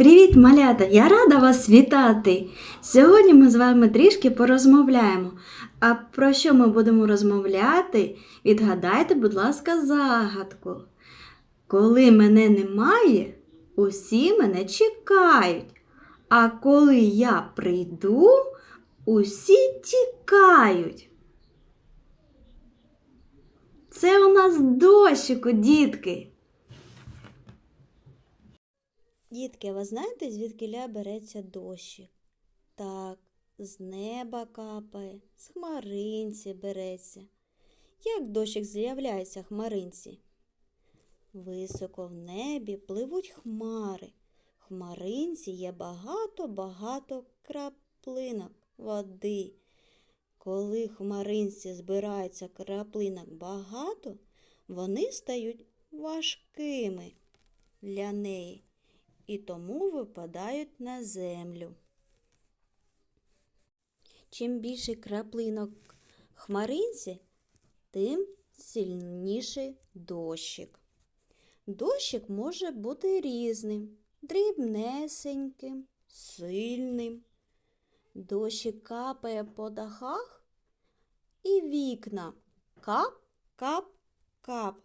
Привіт, малята! Я рада вас вітати! Сьогодні ми з вами трішки порозмовляємо. А про що ми будемо розмовляти? Відгадайте, будь ласка, загадку. Коли мене немає, усі мене чекають. А коли я прийду, усі тікають. Це у нас дощику, дітки. Дітки, ви знаєте, звідки береться дощик? Так, з неба капає, з хмаринці береться. Як дощик з'являється хмаринці? Високо в небі пливуть хмари. Хмаринці є багато-багато краплинок води. Коли хмаринці збирається краплинок багато, вони стають важкими для неї і тому випадають на землю. Чим більше краплинок хмаринці, тим сильніший дощик. Дощик може бути різним, дрібнесеньким, сильним. Дощик капає по дахах і вікна. Кап, кап, кап.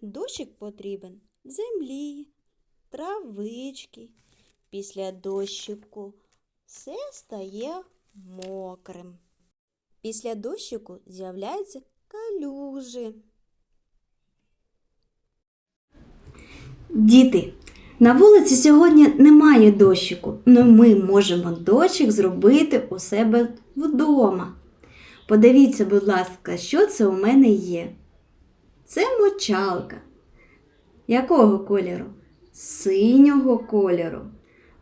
Дощик потрібен землі, травички. Після дощику все стає мокрим. Після дощику з'являються калюжі. Діти, на вулиці сьогодні немає дощику, але ми можемо дощик зробити у себе вдома. Подивіться, будь ласка, що це у мене є. Це мочалка. Якого кольору? Синього кольору.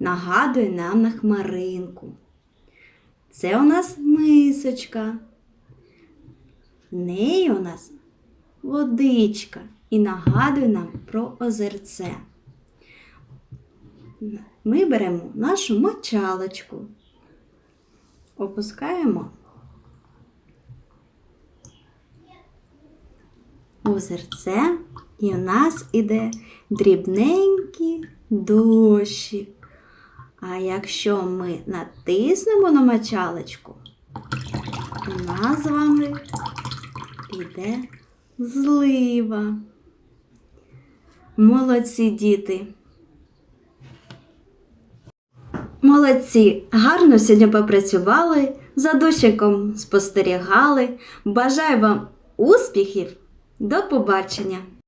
Нагадує нам на хмаринку. Це у нас мисочка. В неї у нас водичка і нагадує нам про озерце. Ми беремо нашу мочалочку, опускаємо озерце, і у нас іде дрібненький дощик. А якщо ми натиснемо на мочалочку, у нас з вами іде злива. Молодці діти. Молодці, гарно сьогодні попрацювали, за дощиком спостерігали. Бажаю вам успіхів. До побачення!